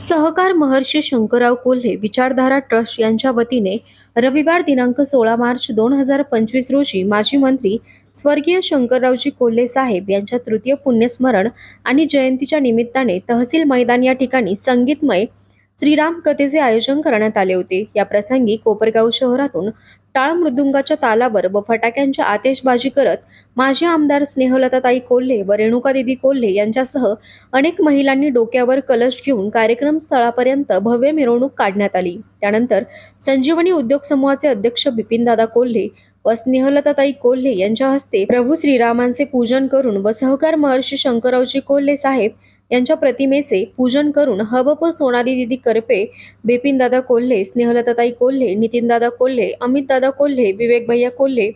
सहकार महर्षी शंकरराव कोल्हे विचारधारा ट्रस्ट यांच्या वतीने रविवार दिनांक सोळा मार्च दोन हजार पंचवीस रोजी माजी मंत्री स्वर्गीय शंकररावजी कोल्हे साहेब यांच्या तृतीय पुण्यस्मरण आणि जयंतीच्या निमित्ताने तहसील मैदान या ठिकाणी संगीतमय श्रीराम कथेचे आयोजन करण्यात आले होते. या प्रसंगी कोपरगाव शहरातून टाळ मृदुंगाच्या तालावर व फटाक्यांच्या आतेशबाजी करत माजी आमदार स्नेहलताताई कोल्हे व रेणुका दिदी कोल्हे यांच्यासह अनेक महिलांनी डोक्यावर कलश घेऊन कार्यक्रम स्थळापर्यंत भव्य मिरवणूक काढण्यात आली. त्यानंतर संजीवनी उद्योग समूहाचे अध्यक्ष बिपिनदादा कोल्हे व स्नेहलताताई कोल्हे यांच्या हस्ते प्रभू श्रीरामांचे पूजन करून व सहकार महर्षी शंकररावजी कोल्हे साहेब यांच्या प्रतिमेचे पूजन करून हबप सोनाली दिदी करपे बिपिनदादा कोल्हे स्नेहलताताई कोल्हे नितीनदादा कोल्हे अमितदादा कोल्हे विवेक भैया कोल्हे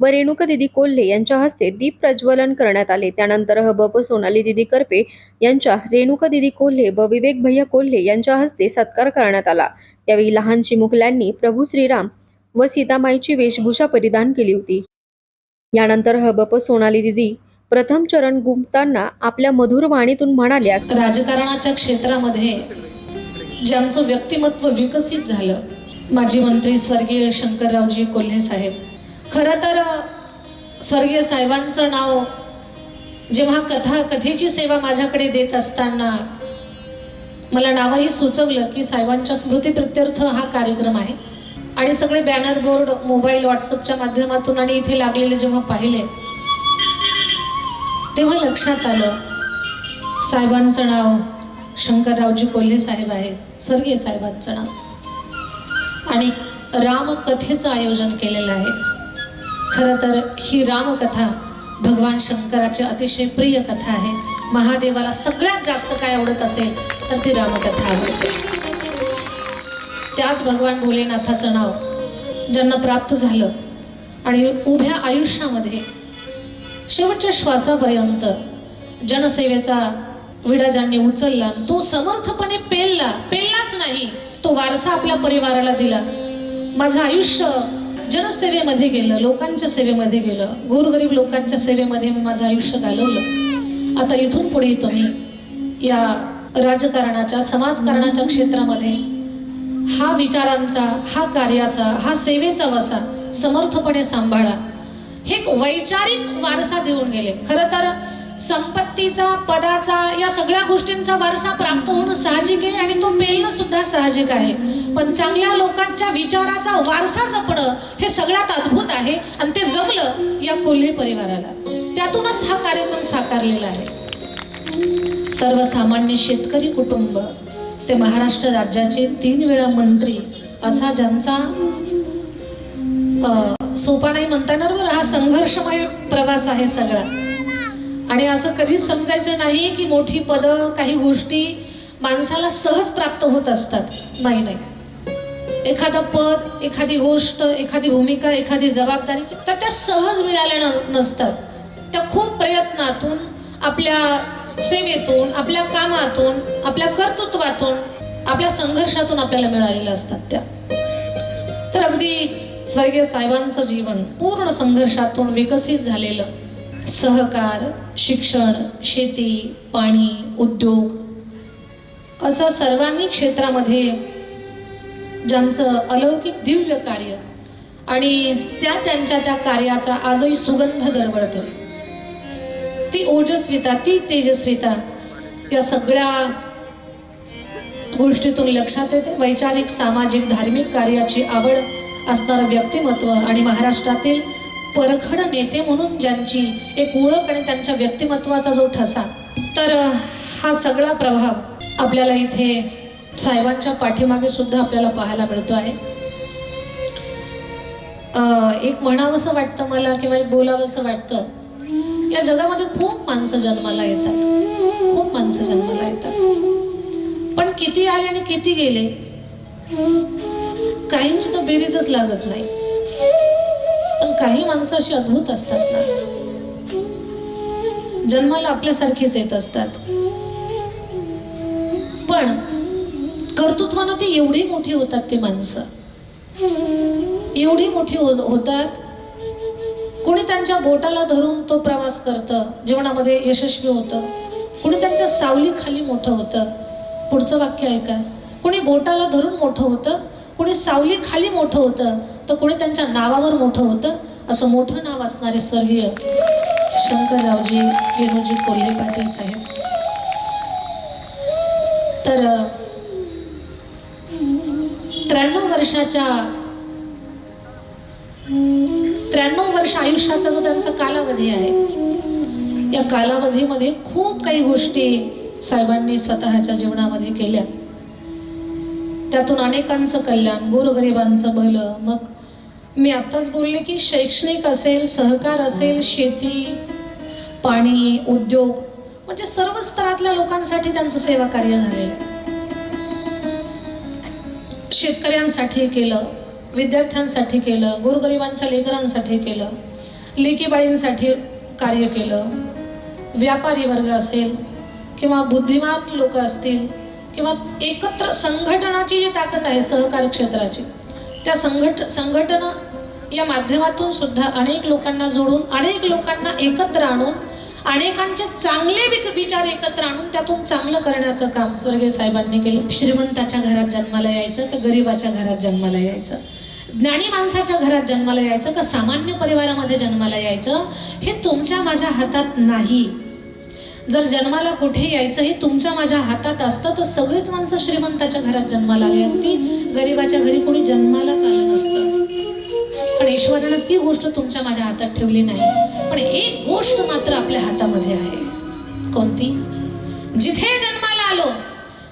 व रेणुका दिदी कोल्हे यांच्या हस्ते दीप प्रज्वलन करण्यात आले. त्यानंतर हबप सोनाली दिदी करपे यांच्या रेणुका दिदी कोल्हे व विवेक भैया कोल्हे यांच्या हस्ते सत्कार करण्यात आला. यावेळी लहान चिमुकल्यांनी प्रभू श्रीराम व सीतामाईची वेशभूषा परिधान केली होती. यानंतर हबप सोनाली दिदी प्रथम चरण गुंफताना आपल्या मधुर वाणीतून म्हणाल्या राजकारणाच्या क्षेत्रामध्ये ज्यांचं व्यक्तिमत्व विकसित झालं माजी मंत्री स्वर्गीय शंकररावजी कोल्हे साहेब. खरं तर स्वर्गीय साहेबांचं नाव जेव्हा कथा कथेची सेवा माझ्याकडे देत असताना मला नावही सुचवलं की साहेबांच्या स्मृतीप्रित्यर्थ हा कार्यक्रम आहे. आणि सगळे बॅनर बोर्ड मोबाईल व्हॉट्सअपच्या माध्यमातून आणि इथे लागलेले जेव्हा पाहिले तेव्हा लक्षात आलं साहेबांचं नाव शंकररावजी कोल्हे साहेब आहे स्वर्गीय साहेबांचं नाव. आणि रामकथेचं आयोजन केलेलं आहे. खरं तर ही रामकथा भगवान शंकराची अतिशय प्रिय कथा आहे. महादेवाला सगळ्यात जास्त काय आवडत असेल तर ती रामकथा आवडते त्याच भगवान भोलेनाथाचं नाव ज्यांना प्राप्त झालं आणि उभ्या आयुष्यामध्ये शेवटच्या श्वासापर्यंत जनसेवेचा विडा ज्यांनी उचलला तो समर्थपणे पेलला. पेललाच नाही तो वारसा आपल्या परिवाराला दिला. माझं आयुष्य जनसेवेमध्ये गेलं लोकांच्या सेवेमध्ये गेलं. गोरगरीब लोकांच्या सेवेमध्ये मी माझं आयुष्य घालवलं. आता इथून पुढे तुम्ही या राजकारणाच्या समाजकारणाच्या क्षेत्रामध्ये हा विचारांचा हा कार्याचा हा सेवेचा वसा समर्थपणे सांभाळा. हे एक वैचारिक वारसा देऊन गेले. खरं तर संपत्तीचा पदाचा या सगळ्या गोष्टींचा वारसा प्राप्त होणं साहजिक आहे आणि तो मेलणं सुद्धा साहजिक आहे. पण चांगल्या लोकांच्या विचाराचा वारसा जपणं हे सगळ्यात अद्भुत आहे आणि ते जमलं या कोल्हे परिवाराला. त्यातूनच हा कार्यक्रम साकारलेला आहे. सर्वसामान्य शेतकरी कुटुंब ते महाराष्ट्र राज्याचे तीन वेळा मंत्री असा ज्यांचा सोपा नाही म्हणता येणार बरं हा संघर्षमय प्रवास आहे सगळा. आणि असं कधीच समजायचं नाही की मोठी पदं काही गोष्टी माणसाला सहज प्राप्त होत असतात. नाही नाही. एखादं पद एखादी गोष्ट एखादी भूमिका एखादी जबाबदारी तर त्या सहज मिळाल्या न- नसतात. त्या खूप प्रयत्नातून आपल्या सेवेतून आपल्या कामातून आपल्या कर्तृत्वातून आपल्या संघर्षातून आपल्याला मिळालेल्या असतात त्या. तर अगदी स्वर्गीय साहेबांचं जीवन पूर्ण संघर्षातून विकसित झालेलं. सहकार शिक्षण शेती पाणी उद्योग असं सर्वांनी क्षेत्रामध्ये ज्यांचं अलौकिक दिव्य कार्य आणि त्या त्यांच्या त्या कार्याचा आजही सुगंध दरवळतो ती ओजस्विता ती तेजस्विता या सगळ्या गोष्टीतून लक्षात येते. वैचारिक सामाजिक धार्मिक कार्याची आवड असणारं व्यक्तिमत्व आणि महाराष्ट्रातील परखड नेते म्हणून ज्यांची एक ओळख आणि त्यांच्या व्यक्तिमत्वाचा जो ठसा तर हा सगळा प्रभाव आपल्याला इथे साहेबांच्या पाठीमागे सुद्धा आपल्याला पाहायला मिळतो आहे. एक म्हणावंसं वाटतं मला किंवा एक बोलावंसं वाटतं या जगामध्ये खूप माणसं जन्माला येतात. खूप माणसं जन्माला येतात. पण किती आले आणि किती गेले? काहींची तर बेरीजच लागत नाही. पण काही माणसं अशी अद्भुत असतात ना. जन्माला आपल्यासारखीच येत असतात. पण कर्तृत्वानं ते एवढी मोठी होतात ती माणसं. एवढी मोठी हो- होतात. कोणी त्यांच्या बोटाला धरून तो प्रवास करतं जीवनामध्ये यशस्वी होतं. कोणी त्यांच्या सावलीखाली मोठं होतं. पुढचं वाक्य ऐका कोणी बोटाला धरून मोठं होतं? कोणी सावली खाली मोठं होतं तर कोणी त्यांच्या नावावर मोठं होतं. असं मोठं नाव असणारे स्वर्गीय शंकररावजी वेणूजी कोल्हे पाटील साहेब. तर त्र्याण्णव वर्षाच्या त्र्याण्णव वर्ष आयुष्याचा जो त्यांचा कालावधी आहे या कालावधीमध्ये खूप काही गोष्टी साहेबांनी स्वतःच्या जीवनामध्ये केल्या. त्यातून अनेकांचं कल्याण गोरगरिबांचं भलं मग मी आत्ताच बोलले की शैक्षणिक असेल सहकार असेल शेती पाणी उद्योग म्हणजे सर्व स्तरातल्या लोकांसाठी त्यांचं सेवा कार्य झालेलं आहे. शेतकऱ्यांसाठी केलं विद्यार्थ्यांसाठी केलं गोरगरिबांच्या लेकरांसाठी केलं लेकीबाळींसाठी कार्य केलं व्यापारी वर्ग असेल किंवा बुद्धिमान लोक असतील किंवा एकत्र संघटनाची जी ताकद आहे सहकार क्षेत्राची त्या संघट संघटना या माध्यमातून सुद्धा अनेक लोकांना जोडून अनेक लोकांना एकत्र आणून अनेकांचे चांगले विचार एकत्र आणून त्यातून चांगलं करण्याचं काम स्वर्गीय साहेबांनी केलं. श्रीमंताच्या घरात जन्माला यायचं का गरीबाच्या घरात जन्माला यायचं? ज्ञानी माणसाच्या घरात जन्माला यायचं का सामान्य परिवारामध्ये जन्माला यायचं? हे तुमच्या माझ्या हातात नाही. जर जन्माला कुठे यायचं हे तुमच्या माझ्या हातात असतं तर सगळीच माणसं श्रीमंताच्या घरात जन्माला आली असती गरीबाच्या घरी कोणी जन्मालाच आलं नसतं. पण ईश्वरानं ती गोष्ट तुमच्या माझ्या हातात ठेवली नाही. पण एक गोष्ट मात्र आपल्या हातामध्ये आहे. कोणती? जिथे जन्माला आलो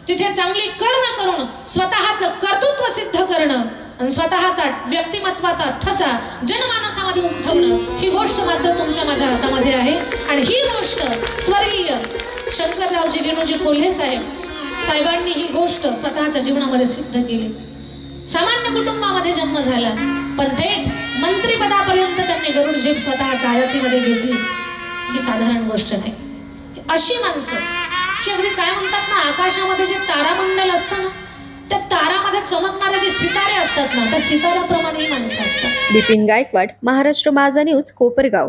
तिथे चांगली कर्म करून स्वतःचं कर्तृत्व सिद्ध करणं आणि स्वतःचा व्यक्तिमत्वाचा ठसा जनमानसामध्ये उमटवणं ही गोष्ट मात्र तुमच्या माझ्या हातामध्ये आहे. आणि ही गोष्ट स्वर्गीय शंकररावजी रेणूजी कोल्हे साहेब साहेबांनी ही गोष्ट स्वतःच्या जीवनामध्ये सिद्ध केली. सामान्य कुटुंबामध्ये जन्म झाला पण थेट मंत्रीपदापर्यंत त्यांनी गरुड झेप स्वतःच्या आयातीमध्ये घेतली. ही साधारण गोष्ट नाही. अशी माणसं ही अगदी काय म्हणतात ना आकाशामध्ये जे तारामंडल असतं ना त्या तारामध्ये चमकणारे जे सितारे असतात ना त्या सिताराप्रमाणे ही माणसं असतात. बिपिन गायकवाड महाराष्ट्र माझा न्यूज कोपरगाव.